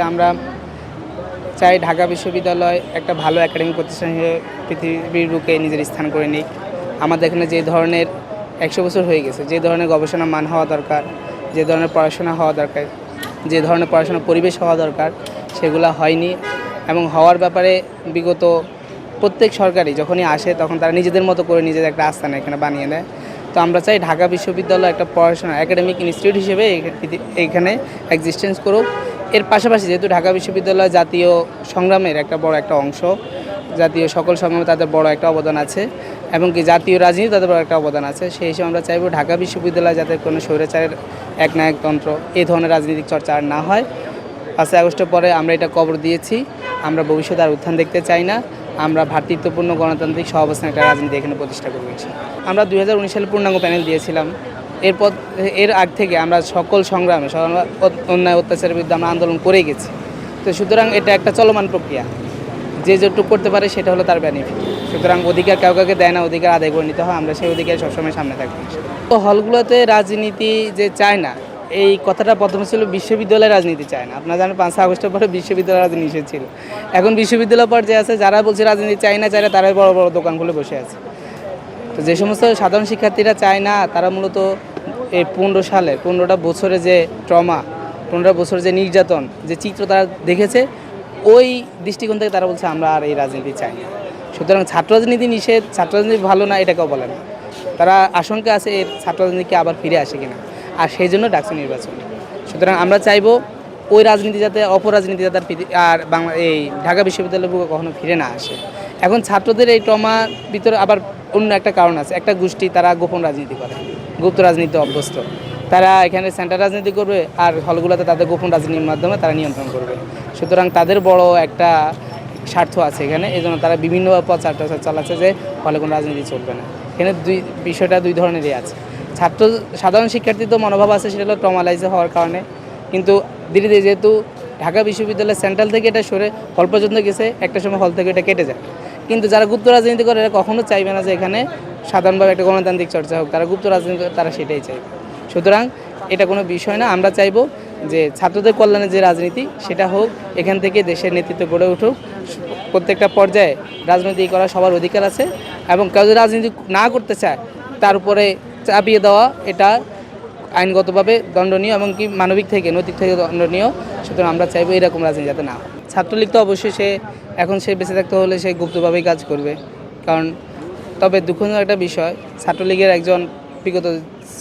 আমরা চাই ঢাকা বিশ্ববিদ্যালয় একটা ভালো একাডেমিক প্রতিষ্ঠান হিসেবে পৃথিবীর বুকে নিজের স্থান করে নিক। আমাদের এখানে যে ধরনের একশো বছর হয়ে গেছে, যে ধরনের গবেষণা মান হওয়া দরকার, যে ধরনের পড়াশোনা হওয়া দরকার, যে ধরনের পড়াশোনার পরিবেশ হওয়া দরকার, সেগুলো হয়নি এবং হওয়ার ব্যাপারে বিগত প্রত্যেক সরকারই যখনই আসে তখন তারা নিজেদের মতো করে নিজেদের একটা আস্থানা এখানে বানিয়ে নেয়। তো আমরা চাই ঢাকা বিশ্ববিদ্যালয় একটা পড়াশোনা একাডেমিক ইনস্টিটিউট হিসেবে এখানে এক্সিস্টেন্স করুক। এর পাশাপাশি যেহেতু ঢাকা বিশ্ববিদ্যালয় জাতীয় সংগ্রামের একটা বড় একটা অংশ, জাতীয় সকল সংগ্রামে তাদের বড় একটা অবদান আছে, এবং কি জাতীয় রাজনীতি তাদের বড় একটা অবদান আছে। সেই হিসেবে আমরা চাইব ঢাকা বিশ্ববিদ্যালয় যাতে কোনো স্বৈরাচারের একনায়কতন্ত্র এই ধরনের রাজনৈতিক চর্চা আর না হয়। পাঁচই আগস্টের পরে আমরা এটা কবর দিয়েছি। আমরা ভবিষ্যতে আর উত্থান দেখতে চাই না। আমরা ভ্রাতৃত্বপূর্ণ গণতান্ত্রিক সহাবস্থান একটা রাজনীতি এখানে প্রতিষ্ঠা ইনশাল্লাহ। আমরা দু হাজার উনিশ সালে পূর্ণাঙ্গ প্যানেল দিয়েছিলাম। এরপর এর আগ থেকে আমরা সকল সংগ্রামে অন্যায়, অত্যাচারের বিরুদ্ধে আমরা আন্দোলন করে গেছি। তো সুতরাং এটা একটা চলমান প্রক্রিয়া। যে যেটুকু করতে পারে সেটা হলো তার বেনিফিট সুতরাং অধিকার কাউ কাউকে দেয় না, অধিকার আদায় করে নিতে হয়, আমরা সেই অধিকার সবসময় সামনে থাকি তো হলগুলোতে রাজনীতি যে চায় না, এই কথাটা প্রথমে ছিল বিশ্ববিদ্যালয় রাজনীতি চায় না। আপনারা জানেন, পাঁচই আগস্টের পরে বিশ্ববিদ্যালয় রাজনীতি নিষেধ ছিল এখন বিশ্ববিদ্যালয় পর্যায়ে আছে, যারা বলছে রাজনীতি চায় না চায় না, তারাই বড় বড় দোকান খুলে বসে আছে। তো যে সমস্ত সাধারণ শিক্ষার্থীরা চায় না, তারা মূলত এই পনেরো সালে, পনেরোটা বছরে যে ট্রমা পনেরো বছরে যে নির্যাতন, যে চিত্র তারা দেখেছে, ওই দৃষ্টিকোণ থেকে তারা বলছে, আমরা আর এই রাজনীতি চাই না। সুতরাং ছাত্র রাজনীতি নিষেধ, ছাত্র রাজনীতি ভালো না, এটাকেও বলে না। তারা আশঙ্কা আছে এর ছাত্র রাজনীতিকে আবার ফিরে আসে কিনা। আর সেই জন্য ডাকছে নির্বাচন। সুতরাং আমরা চাইব ওই রাজনীতি যাতে অপরাজনীতি যাতে আর বাংলা, এই ঢাকা বিশ্ববিদ্যালয় কখনো ফিরে না আসে। এখন ছাত্রদের এই ট্রমার ভিতরে আবার অন্য একটা কারণ আছে। একটা গোষ্ঠী তারা গোপন রাজনীতি করে, গুপ্ত রাজনীতি অভ্যস্ত। তারা এখানে সেন্টার রাজনীতি করবে আর হলগুলোতে তাদের গোপন রাজনীতির মাধ্যমে তারা নিয়ন্ত্রণ করবে। সুতরাং তাদের বড় একটা স্বার্থ আছে এখানে এই জন্য তারা বিভিন্নভাবে প্রচার টচার চালাচ্ছে যে হলে কোনো রাজনীতি চলবে না। এখানে দুই, বিষয়টা দুই ধরনেরই আছে। ছাত্র, সাধারণ শিক্ষার্থী তো মনোভাব আছে, সেটা হলো ট্রমালাইজ হওয়ার কারণে। কিন্তু ধীরে ধীরে যেহেতু ঢাকা বিশ্ববিদ্যালয় সেন্ট্রাল থেকে এটা সরে হল পর্যন্ত গেছে, একটা সময় হল থেকে এটা কেটে যায়। কিন্তু যারা গুপ্ত রাজনীতি করে, এরা কখনো চাইবে না যে এখানে সাধারণভাবে একটা গণতান্ত্রিক চর্চা হোক। তারা গুপ্ত রাজনীতি করে, তারা সেটাই চাইবে। সুতরাং এটা কোনো বিষয় না। আমরা চাইব যে ছাত্রদের কল্যাণে যে রাজনীতি, সেটা হোক, এখান থেকে দেশের নেতৃত্ব গড়ে উঠুক। প্রত্যেকটা পর্যায়ে রাজনীতি করা সবার অধিকার আছে এবং কেউ যদি রাজনীতি না করতে চায়, তার উপরে চাপিয়ে দেওয়া এটা আইনগতভাবে দণ্ডনীয় এবং কি মানবিক থেকে, নৈতিক থেকে দণ্ডনীয়। সুতরাং আমরা চাইব এরকম রাজনীতি যাতে না ছাত্রলীগ তো অবশ্যই সে এখন সে বেঁচে থাকতে হলে সে গুপ্তভাবেই কাজ করবে। কারণ তবে দুঃখজনক একটা বিষয়, ছাত্রলীগের একজন বিগত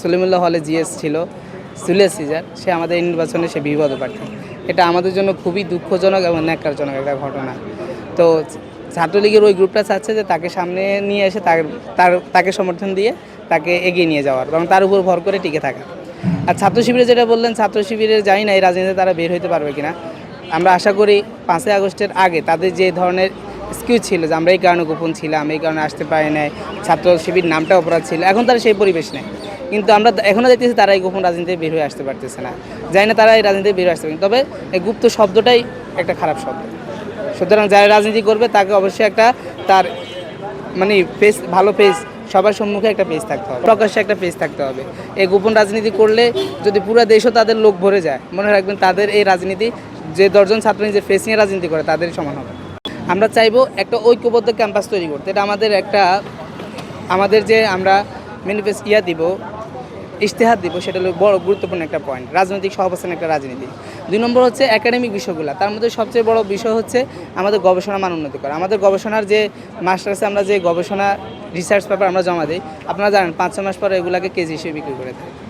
সলিমুল্লাহ হলে জিএস ছিল, জুলিয়াস সিজার, সে আমাদের নির্বাচনে সে বিবাদ প্রার্থী এটা আমাদের জন্য খুবই দুঃখজনক এবং ন্যাক্কারজনক একটা ঘটনা। তো ছাত্রলীগের ওই গ্রুপটা চাচ্ছে যে তাকে সামনে নিয়ে এসে তার তার, তাকে সমর্থন দিয়ে তাকে এগিয়ে নিয়ে যাওয়ার, এবং তার উপর ভর করে টিকে থাকা। আর ছাত্র শিবিরে যেটা বললেন, ছাত্র শিবিরে জানি না এই রাজনীতিতে তারা বের হইতে পারবে কিনা। আমরা আশা করি পাঁচই আগস্টের আগে তাদের যে ধরনের স্কিউ ছিল যে আমরা এই কারণে গোপন ছিলাম, এই কারণে আসতে পারি নাই, ছাত্র শিবির নামটা অপরাধ ছিল, এখন তারা সেই পরিবেশ নেই। কিন্তু আমরা এখনও দেখতেছি তারা এই গোপন রাজনীতিতে বের হয়ে আসতে পারতেছে না। যাই না তারা এই রাজনীতিতে বের হয়ে আসতে পারে তবে এই গুপ্ত শব্দটাই একটা খারাপ শব্দ। সুতরাং যারা রাজনীতি করবে তাকে অবশ্যই একটা তার মানে পেজ ভালো পেজ সবার সম্মুখে একটা পেজ থাকতে হবে, প্রকাশ্যে একটা পেজ থাকতে হবে। এই গোপন রাজনীতি করলে যদি পুরো দেশও তাদের লোক ভরে যায়, মনে রাখবেন তাদের এই রাজনীতি যে দশজন ছাত্র নিজে ফেস নিয়ে রাজনীতি করে তাদের সমান হবে। আমরা চাইব একটা ঐক্যবদ্ধ ক্যাম্পাস তৈরি করতে। এটা আমাদের একটা, আমাদের যে আমরা ম্যানিফেস্ট ইয়া দিব, ইশতেহার দিব, সেটা হলো বড় গুরুত্বপূর্ণ একটা পয়েন্ট রাজনৈতিক সহাবস্থান একটা রাজনীতি। দুই নম্বর হচ্ছে একাডেমিক বিষয়গুলো। তার মধ্যে সবচেয়ে বড় বিষয় হচ্ছে আমাদের গবেষণা মান উন্নতি করা। আমাদের গবেষণার যে মাস্টার্সে আমরা যে গবেষণা রিসার্চ পেপার আমরা জমা দিই, আপনারা জানেন পাঁচ ছ মাস পরে এগুলাকে কেজি হিসেবে বিক্রি করে দেয়।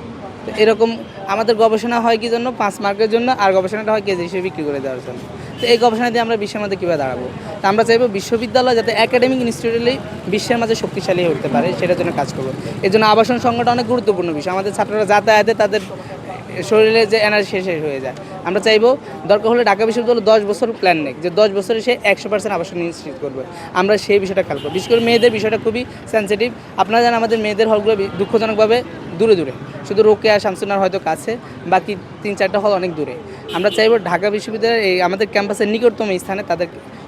তো এরকম আমাদের গবেষণা হয় কি জন্য? পাঁচ মার্কের জন্য, আর গবেষণাটা হয় কেজি হিসেবে বিক্রি করে দেওয়ার জন্য। তো এই গবেষণা দিয়ে আমরা বিশ্বের মধ্যে কীভাবে দাঁড়াবো? তো আমরা চাইব বিশ্ববিদ্যালয় যাতে একাডেমিক ইনস্টিটিউটলি বিশ্বের মাঝে শক্তিশালী হয়ে উঠতে পারে, সেটার জন্য কাজ করব। এই জন্য আবাসন সংকট অনেক গুরুত্বপূর্ণ বিষয়। আমাদের ছাত্ররা যাতায়াতে তাদের শরীরে যে এনার্জি শেষ শেষ হয়ে যায়। আমরা চাইব, দরকার হলে ঢাকা বিশ্ববিদ্যালয় দশ বছর প্ল্যান নেই যে দশ বছরে সে একশো পার্সেন্ট আবাসন নিশ্চিত করবে। আমরা সেই বিষয়টা খেয়াল করব। বিশেষ করে মেয়েদের বিষয়টা খুবই সেন্সিটিভ আপনারা জানেন আমাদের মেয়েদের হলগুলো দুঃখজনকভাবে দূরে দূরে। শুধু রোকেয়া শামসুনার হয়তো কাছে, বাকি তিন চারটা হল অনেক দূরে। আমরা চাইব ঢাকা বিশ্ববিদ্যালয়ের এই আমাদের ক্যাম্পাসের নিকটতম স্থানে তাদের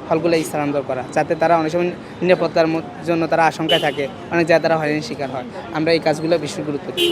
হলগুলো স্থানান্তর করা, যাতে তারা অনেক সময় নিরাপত্তার জন্য তারা আশঙ্কায় থাকে, অনেক জায়গায় তারা হয়রানির শিকার হয়। আমরা এই কাজগুলো বিশেষ গুরুত্ব দিই।